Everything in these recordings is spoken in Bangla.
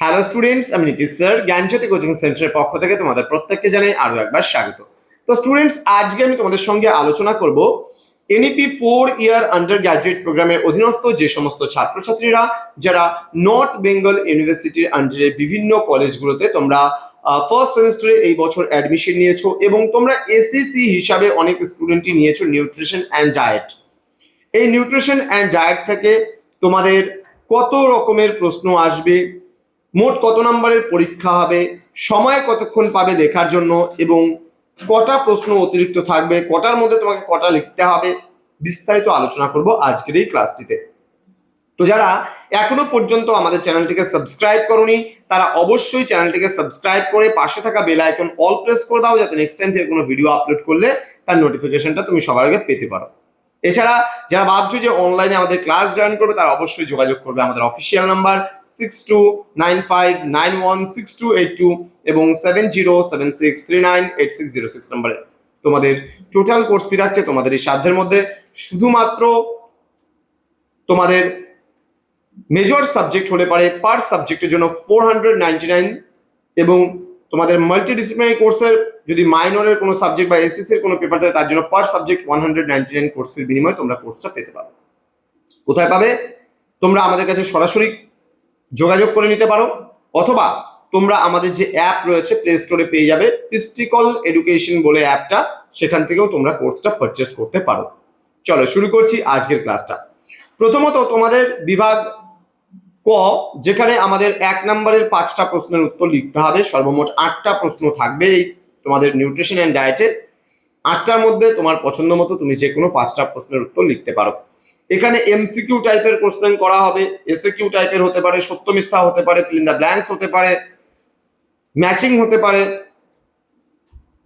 হ্যালো স্টুডেন্টস আমি নীতিশ স্যার জ্ঞানজ্যোতি কোচিং সেন্টারের পক্ষ থেকে তোমাদের প্রত্যেককে জানাই আরও একবার স্বাগত। তো স্টুডেন্টস আজকে আমি তোমাদের সঙ্গে আলোচনা করব NEP four year undergraduate প্রোগ্রামের অধীনস্থ যে সমস্ত ছাত্রছাত্রীরা, যারা নর্থ বেঙ্গল ইউনিভার্সিটির আন্ডারে বিভিন্ন কলেজগুলোতে তোমরা ফার্স্ট সেমিস্টারে এই বছর অ্যাডমিশন নিয়েছো এবং তোমরা এসিসি হিসাবে অনেক স্টুডেন্টই নিয়েছো নিউট্রিশন অ্যান্ড ডায়েট এই নিউট্রিশন অ্যান্ড ডায়েট থেকে তোমাদের কত রকমের প্রশ্ন আসবে? মোট কত নম্বরের পরীক্ষা হবে, সময় কতক্ষণ পাবে দেখার জন্য এবং কটা প্রশ্ন অতিরিক্ত থাকবে, কটার মধ্যে তোমাকে কটা লিখতে হবে, বিস্তারিত আলোচনা করব আজকের এই ক্লাসটিতে। তো যারা এখনও পর্যন্ত আমাদের চ্যানেলটিকে সাবস্ক্রাইব করনি, তারা অবশ্যই চ্যানেলটিকে সাবস্ক্রাইব করে পাশে থাকা বেল আইকন অল প্রেস করে দাও, যাতে নেক্সট টাইম থেকে কোনো ভিডিও আপলোড করলে তার নোটিফিকেশনটা তুমি সবার আগে পেতে পারো। এছাড়া যারা ভাবছ যে অনলাইনে আমাদের ক্লাস জয়েন করবে, তারা অবশ্যই যোগাযোগ করবে আমাদের official number six two nine five nine one six two eight two এবং seven zero seven six three nine eight six zero six নাম্বারে তোমাদের টোটাল কোর্স ফি থাকছে তোমাদের এই সাধ্যের মধ্যে। শুধুমাত্র তোমাদের মেজর সাবজেক্ট হলে পারে পার সাবজেক্টের জন্য ফোর হান্ড্রেড নাইনটি নাইন এবং তোমাদের মাল্টিডিসিপ্লিনারি কোর্সের যদি মাইনরের কোনো সাবজেক্ট বা এসএসসি এর কোনো পেপার থাকে, তার জন্য per subject one hundred ninety nine কোর্সের বিনিময়ে তোমরা কোর্সটা পেতে পারো। কোথায় পাবে? তোমরা আমাদের কাছে সরাসরি যোগাযোগ করে নিতে পারো, অথবা তোমরা আমাদের যে অ্যাপ রয়েছে প্লে স্টোরে পেয়ে যাবে পিস্টিকল এডুকেশন বলে অ্যাপটা সেখান থেকেও তোমরা কোর্সটা পারচেস করতে পারো। চলো শুরু করছি আজকের ক্লাসটা প্রথমত তোমাদের বিভাগ ক, যেখানে আমাদের এক নম্বরের পাঁচটা প্রশ্নের উত্তর লিখতে হবে, সর্বমোট আটটা প্রশ্ন থাকবে এই তোমাদের নিউট্রিশন অ্যান্ড ডায়েটে আটটার মধ্যে তোমার পছন্দ মতো তুমি যে কোনো পাঁচটা প্রশ্নের উত্তর লিখতে পারো। এখানে এমসিকিউ টাইপের কোশ্চেন করা হবে এসএ কিউ টাইপের হতে পারে, সত্য মিথ্যা হতে পারে ফিল ইন দ্য ব্ল্যাঙ্কস হতে পারে ম্যাচিং হতে পারে।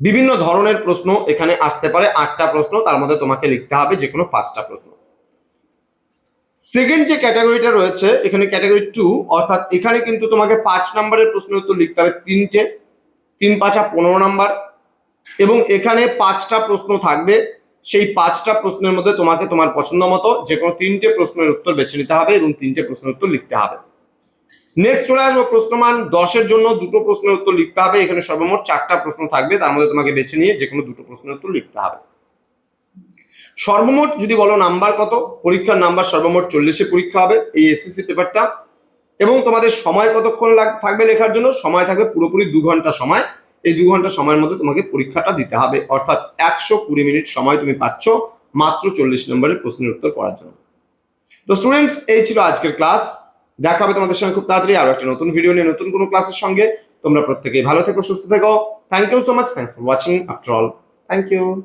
বিভিন্ন ধরনের প্রশ্ন এখানে আসতে পারে, আটটা প্রশ্ন, তার মধ্যে তোমাকে লিখতে হবে যে কোনো পাঁচটা প্রশ্ন। সেকেন্ড যে ক্যাটাগরিটা রয়েছে, এখানে ক্যাটাগরি টু অর্থাৎ এখানে কিন্তু তোমাকে পাঁচ নম্বরের প্রশ্নের উত্তর লিখতে হবে তিনটে। তিন পাঁচা পনেরো নাম্বার। এবং এখানে পাঁচটা প্রশ্ন থাকবে। সেই পাঁচটা প্রশ্নের মধ্যে তোমাকে তোমার পছন্দ মতো যে কোনো তিনটে প্রশ্নের উত্তর বেছে নিতে হবে এবং তিনটে প্রশ্নের উত্তর লিখতে হবে। নেক্সট চলে আসব প্রশ্নমান দশের জন্য দুটো প্রশ্নের উত্তর লিখতে হবে। এখানে সর্বমোট চারটা প্রশ্ন থাকবে। তার মধ্যে তোমাকে বেছে নিয়ে যে কোনো দুটো প্রশ্নের উত্তর লিখতে হবে। সর্বমোট যদি বলো নাম্বার কত? পরীক্ষার নাম্বার সর্বমোট চল্লিশে পরীক্ষা হবে, এই এসএসসি পেপারটা এবং তোমাদের সময় কতক্ষণ থাকবে লেখার জন্য? সময় থাকবে পুরোপুরি দু ঘণ্টা সময়। এই দু ঘণ্টা সময়ের মধ্যে তোমাকে পরীক্ষাটা দিতে হবে। অর্থাৎ একশো কুড়ি মিনিট সময় তুমি পাচ্ছ মাত্র চল্লিশ নম্বরের প্রশ্নের উত্তর করার জন্য। তো স্টুডেন্টস এই ছিল আজকের ক্লাস দেখা হবে তোমাদের সঙ্গে খুব তাড়াতাড়ি আরও একটা নতুন ভিডিও নিয়ে, নতুন কোনো ক্লাসের সঙ্গে। তোমরা প্রত্যেকেই ভালো থেকো, সুস্থ থেকো। Thank you so much thanks for watching after all thank you